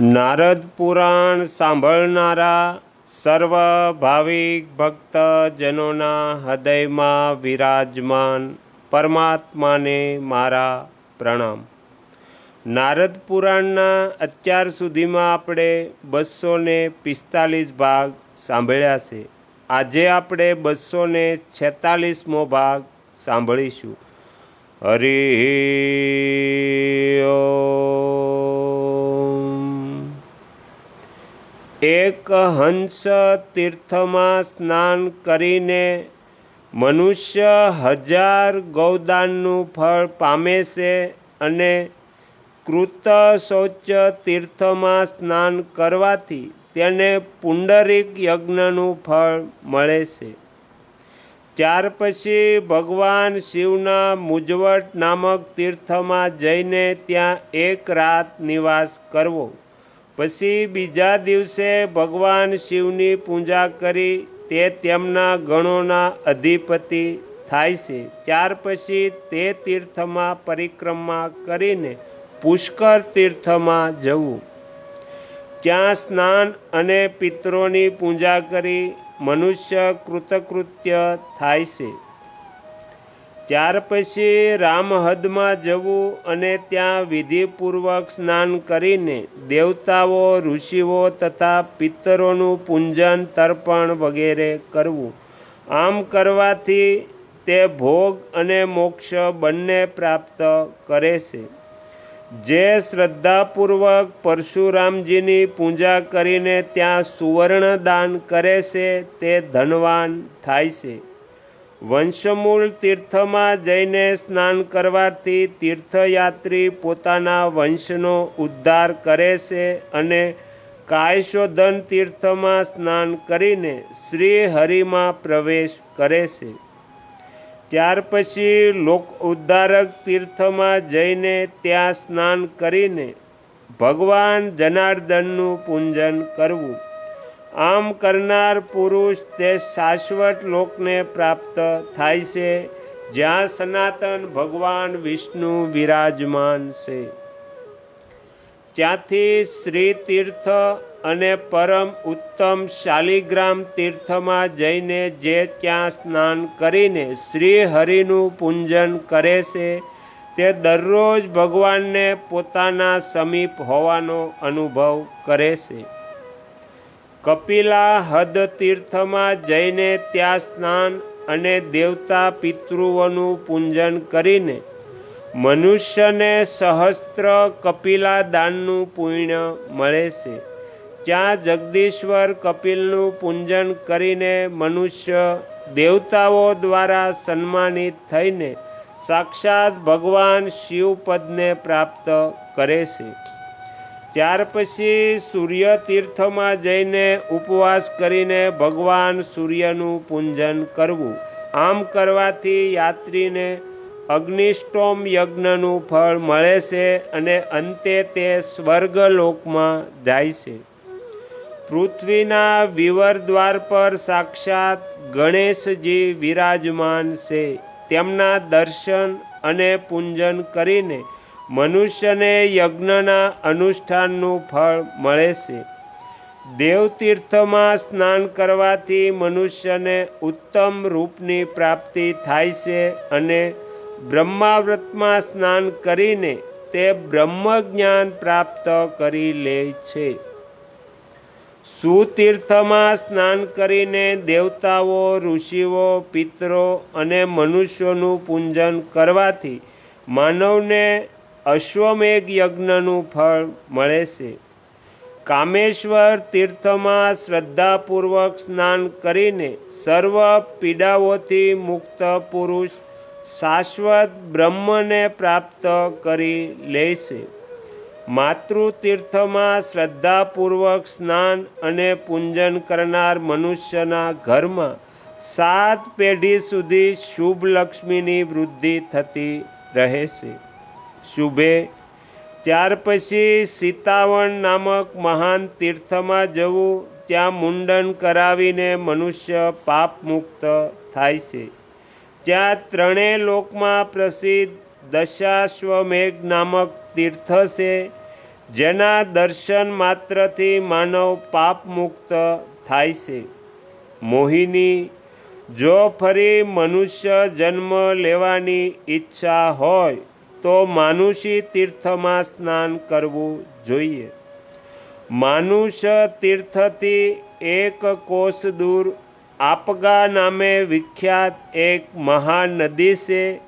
નારદ પુરાણ સાંભળનારા સર્વ ભાવિક ભક્તજનોના હૃદયમાં વિરાજમાન પરમાત્માને મારા પ્રણામ. નારદ પુરાણના અત્યાર સુધીમાં આપણે બસો ને પિસ્તાલીસ ભાગ સાંભળ્યા છે. આજે આપણે બસો ને છેતાલીસમો ભાગ સાંભળીશું. હરિ એક હંસ તીર્થમાં સ્નાન કરીને મનુષ્ય હજાર ગૌદાનનું ફળ પામે છે અને કૃત શૌચ તીર્થમાં સ્નાન કરવાથી તેને પુંડરીક યજ્ઞનું ફળ મળે છે ત્યાર પછી ભગવાન શિવના મુજવટ નામક તીર્થમાં જઈને ત્યાં એક રાત નિવાસ કરવો. પછી બીજા દિવસે ભગવાન શિવની પૂજા કરી તે તેમના ગણોના અધિપતિ થાય છે. ત્યાર પછી તે તીર્થમાં પરિક્રમા કરીને પુષ્કર તીર્થમાં જવું. ત્યાં સ્નાન અને પિત્રોની પૂજા કરી મનુષ્ય કૃતકૃત્ય થાય છે. ત્યાર પછી રામહદમાં જવું અને ત્યાં વિધિપૂર્વક સ્નાન કરીને દેવતાઓ, ઋષિઓ તથા પિત્તરોનું પૂંજન, તર્પણ વગેરે કરવું. આમ કરવાથી તે ભોગ અને મોક્ષ બંને પ્રાપ્ત કરે છે. જે શ્રદ્ધાપૂર્વક પરશુરામજીની પૂજા કરીને ત્યાં સુવર્ણ દાન કરે છે, તે ધનવાન થાય છે. વંશમૂળ તીર્થમાં જઈને સ્નાન કરવાથી તીર્થયાત્રી પોતાના વંશનો ઉદ્ધાર કરે છે અને કાયશોધન તીર્થમાં સ્નાન કરીને શ્રી હરિમાં પ્રવેશ કરે છે. ત્યાર પછી લોક ઉદ્ધારક તીર્થમાં જઈને ત્યાં સ્નાન કરીને ભગવાન જનાર્દનનું પૂજન કરવું. આમ કરનાર પુરુષ તે શાશ્વત લોકને પ્રાપ્ત થાય છે, જ્યાં સનાતન ભગવાન વિષ્ણુ વિરાજમાન છે. ત્યાંથી શ્રી તીર્થ અને પરમ ઉત્તમ શાલિગ્રામ તીર્થમાં જઈને જે ત્યાં સ્નાન કરીને શ્રી હરિનું પૂજન કરે છે, તે દરરોજ ભગવાનને પોતાના સમીપ હોવાનો અનુભવ કરે છે. કપિલા હદ તીર્થમાં જઈને ત્યાં સ્નાન અને દેવતા પિતૃઓનું પૂજન કરીને મનુષ્યને સહસ્ત્ર કપિલા દાનનું પુણ્ય મળે છે. ત્યાં જગદીશ્વર કપિલનું પૂજન કરીને મનુષ્ય દેવતાઓ દ્વારા સન્માનિત થઈને સાક્ષાત ભગવાન શિવપદને પ્રાપ્ત કરે છે. ત્યાર પછી સૂર્ય તીર્થમાં જઈને ઉપવાસ કરીને ભગવાન સૂર્યનું પૂજન કરવું. આમ કરવાથી યાત્રીને અગ્નિષ્ટોમ યજ્ઞનું ફળ મળે છે અને અંતે તે સ્વર્ગલોકમાં જાય છે. પૃથ્વીના વિવર દ્વાર પર સાક્ષાત ગણેશજી વિરાજમાન છે. તેમના દર્શન અને પૂજન કરીને મનુષ્યને યજ્ઞના અનુષ્ઠાનનું ફળ મળે છે. દેવતીર્થમાં સ્નાન કરવાથી મનુષ્યને ઉત્તમ રૂપની પ્રાપ્તિ થાય છે અને બ્રહ્માવ્રતમાં સ્નાન કરીને તે બ્રહ્મજ્ઞાન પ્રાપ્ત કરી લે છે. સુતીર્થમાં સ્નાન કરીને દેવતાઓ, ઋષિઓ, પિતરો અને મનુષ્યોનું પૂજન કરવાથી માનવને અશ્વમેઘ યજ્ઞનું ફળ મળે છે. કામેશ્વર તીર્થમાં શ્રદ્ધાપૂર્વક સ્નાન કરીને સર્વ પીડાઓથી મુક્ત પુરુષ શાશ્વત બ્રહ્મને પ્રાપ્ત કરી લે છે. માતૃતીર્થમાં શ્રદ્ધાપૂર્વક સ્નાન અને પૂજન કરનાર મનુષ્યના ઘરમાં સાત પેઢી સુધી શુભ લક્ષ્મીની વૃદ્ધિ થતી રહે છે. શુભે. ત્યાર પછી સીતાવણ નામક મહાન તીર્થમાં જવું. ત્યાં મુંડન કરાવીને મનુષ્ય પાપ મુક્ત થાય છે. ત્યાં ત્રણેય લોકમાં પ્રસિદ્ધ દશાશ્વમેઘ નામક તીર્થ છે, જેના દર્શન માત્રથી માનવ પાપ મુક્ત થાય છે. મોહિની, જો ફરી મનુષ્ય જન્મ લેવાની ઈચ્છા હોય તો માનુષી તીર્થમાં સ્નાન કરવું જોઈએ. માનુષ તીર્થથી એક કોષ દૂર આપગા નામે વિખ્યાત એક મહાનદી છે.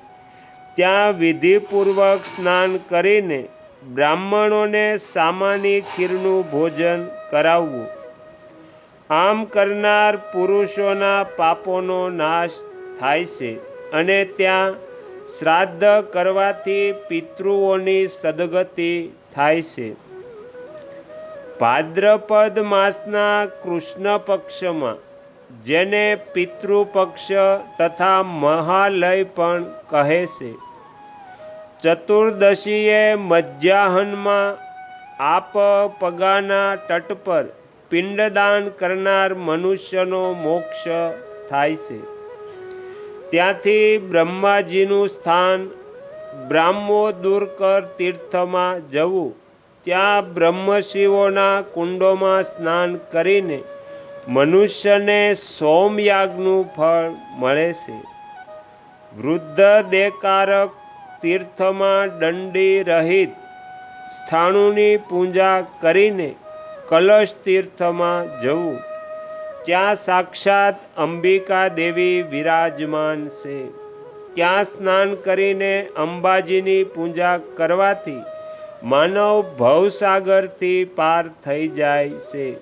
ત્યાં વિધિપૂર્વક સ્નાન કરીને બ્રાહ્મણોને સામાની ખીરનું ભોજન કરાવવું. આમ કરનાર પુરુષોના પાપોનો નાશ થાય છે અને ત્યાં શ્રાદ્ધ કરવાથી પિતૃઓની સદગતિ થાય છે. ભાદ્રપદ માસના કૃષ્ણ પક્ષમાં, જેને પિતૃપક્ષ તથા મહાલય પણ કહે છે. ચતુર્દશીએ મધ્યાહનમાં આપ પગાના તટ પર પિંડદાન કરનાર મનુષ્યનો મોક્ષ થાય છે. ત્યાંથી બ્રહ્માજીનું સ્થાન બ્રાહ્મો દુર્કર તીર્થમાં જવું. ત્યાં બ્રહ્મશિવોના કુંડોમાં સ્નાન કરીને મનુષ્યને સોમયાગનું ફળ મળે છે. વૃદ્ધ દેકારક તીર્થમાં દંડી રહિત સ્થાણુની પૂજા કરીને કલશ તીર્થમાં જવું. ત્યાં સાક્ષાત અંબિકા દેવી વિરાજમાન છે. ત્યાં સ્નાન કરીને અંબાજીની પૂજા કરવાથી માનવ ભવસાગરથી પાર થઈ જાય છે.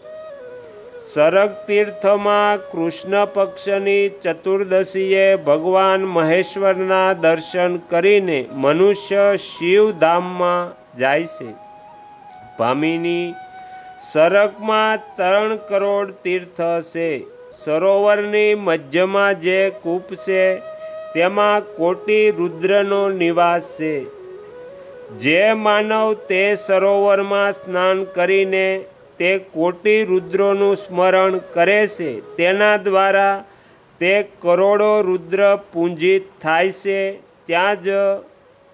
સરગ તીર્થમાં કૃષ્ણ પક્ષની ચતુર્દશીએ ભગવાન મહેશ્વરના દર્શન કરીને મનુષ્ય શિવધામમાં જાય છે. ભામિની સરગમાં ત્રણ કરોડ તીર્થ છે સરોવરની મધ્યમાં જે કૂપ છે, તેમાં કોટી રુદ્રનો નિવાસ છે. જે માનવ તે સરોવરમાં સ્નાન કરીને તે કોટી રુદ્રોનું સ્મરણ કરે છે, તેના દ્વારા તે કરોડો રુદ્ર પૂંજિત થાય છે. ત્યાં જ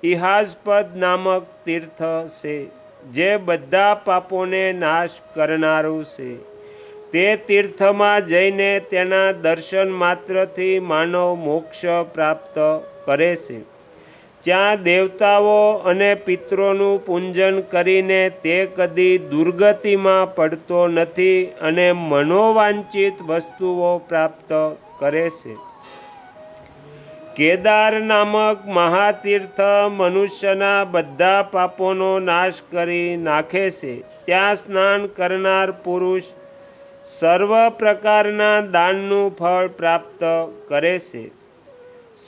ઇહાસ્પદ નામક તીર્થ છે. જે બધા પાપોને નાશ કરનારું છે. તે તીર્થમાં જઈને તેના દર્શન માત્રથી માનવ મોક્ષ પ્રાપ્ત કરે છે. ત્યાં દેવતાઓ અને પિત્રોનું પૂજન કરીને તે કદી દુર્ગતિમાં પડતો નથી અને મનોવાંચિત વસ્તુઓ પ્રાપ્ત કરે છે. કેદાર નામક મહાતીર્થ મનુષ્યના બધા પાપોનો નાશ કરી નાખે છે. ત્યાં સ્નાન કરનાર પુરુષ સર્વ પ્રકારના દાનનું ફળ પ્રાપ્ત કરે છે.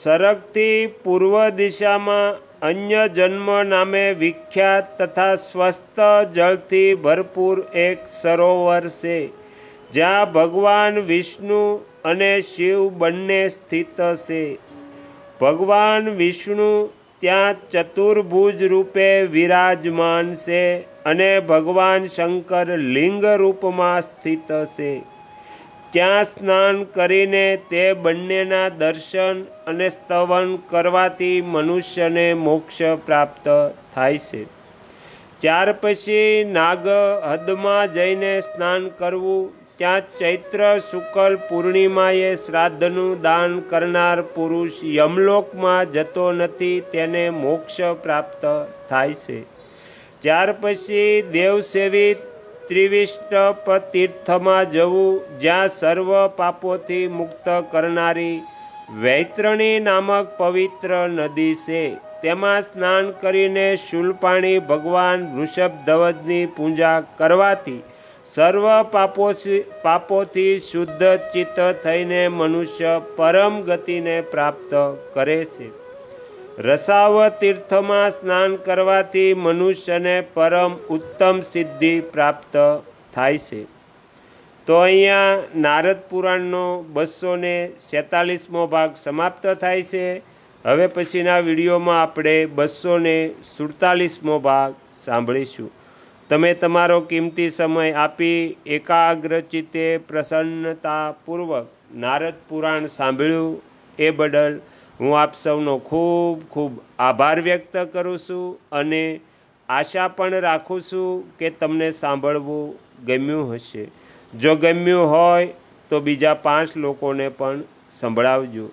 સરગથી પૂર્વ દિશામાં અન્ય જન્મ નામે વિખ્યાત તથા સ્વસ્થ જળથી ભરપૂર એક સરોવર છે, જ્યાં ભગવાન વિષ્ણુ અને શિવ બંને સ્થિત છે. ભગવાન વિષ્ણુ ત્યાં ચતુર્ભુજ રૂપે વિરાજમાન છે અને ભગવાન શંકર લિંગ રૂપમાં સ્થિત છે. ત્યાં સ્નાન કરીને તે બંનેના દર્શન અને સ્તવન કરવાથી મનુષ્યને મોક્ષ પ્રાપ્ત થાય છે. ત્યાર પછી નાગ હદમાં જઈને સ્નાન કરવું ત્યાં ચૈત્ર શુકલ પૂર્ણિમાએ શ્રાદ્ધનું દાન કરનાર પુરુષ યમલોકમાં જતો નથી, તેને મોક્ષ પ્રાપ્ત થાય છે. ત્યાર પછી દેવસેવી ત્રિવિષ્ટપ તીર્થમાં જવું, જ્યાં સર્વ પાપોથી મુક્ત કરનારી વૈતરણી નામક પવિત્ર નદી છે. તેમાં સ્નાન કરીને શુલપાણી ભગવાન વૃષભ ધ્વજની પૂજા કરવાથી સર્વ પાપો પાપોથી શુદ્ધ ચિત્ત થઈને મનુષ્ય પરમ ગતિને પ્રાપ્ત કરે છે. રસાવ તીર્થમાં સ્નાન કરવાથી મનુષ્યને પરમ ઉત્તમ સિદ્ધિ પ્રાપ્ત થાય છે. તો અહીંયા નારદ પુરાણનો બસો ને સેતાલીસમો ભાગ સમાપ્ત થાય છે. હવે પછીના વિડીયોમાં આપણે બસો ને સુડતાલીસમો ભાગ સાંભળીશું. તમે તમારો કિંમતી સમય આપી એકાગ્રચિત્તે પ્રસન્નતાપૂર્વક નારદ પુરાણ સાંભળ્યું એ બદલ હું આપ સૌનો ખૂબ ખૂબ આભાર વ્યક્ત કરું છું અને આશા પણ રાખું છું કે તમને સાંભળવું ગમ્યું હશે. જો ગમ્યું હોય તો બીજા પાંચ લોકોને પણ સંભળાવજો.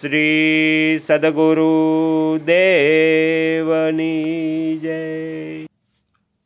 શ્રી સદગુરુ દેવની જય.